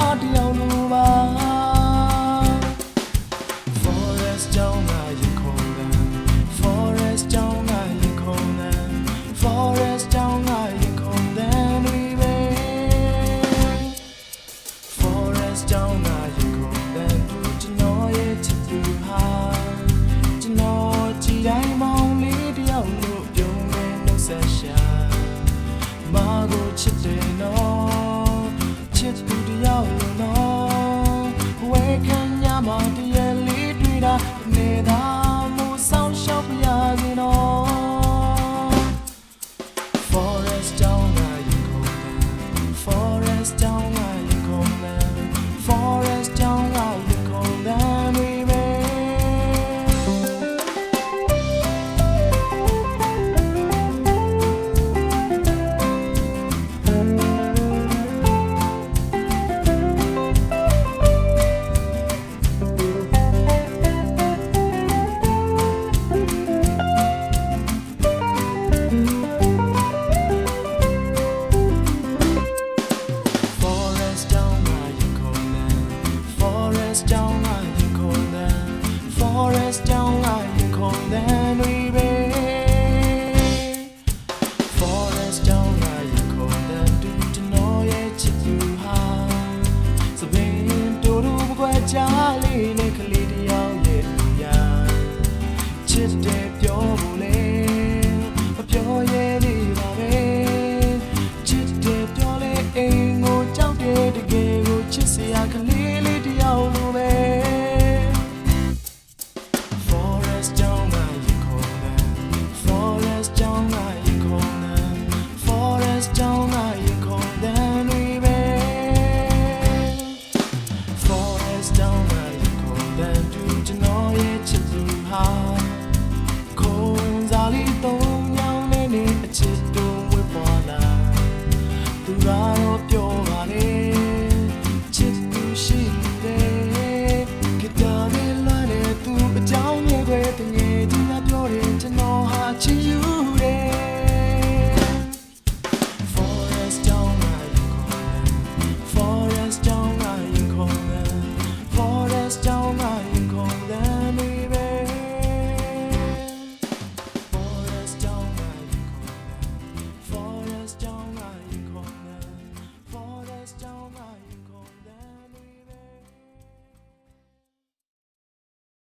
အတယောက်လိုပါ Forest ကြောင်းကရေခုံတယ် Forest ကြောင်းကရေခုံတယ် Forest ကြောင်းကရေခုံတယ်တွေပဲ Forest ကြောင်းကရေခုံတယ်သူကျွန်တော်ရဲ့ချစ်သူဟာကျွန်တော်ကြည်တိုင်းမောင်လေးတယောက်လိုပြုံးနေလို့ဆက်ရှာမာကိုချစ်တယ်နော် just don't ဟာခုံစားလေးသုံးညောင်းနေနေအချစ်တို့ဝေးပွားလာသူကတော့ပြောပါလေ just don't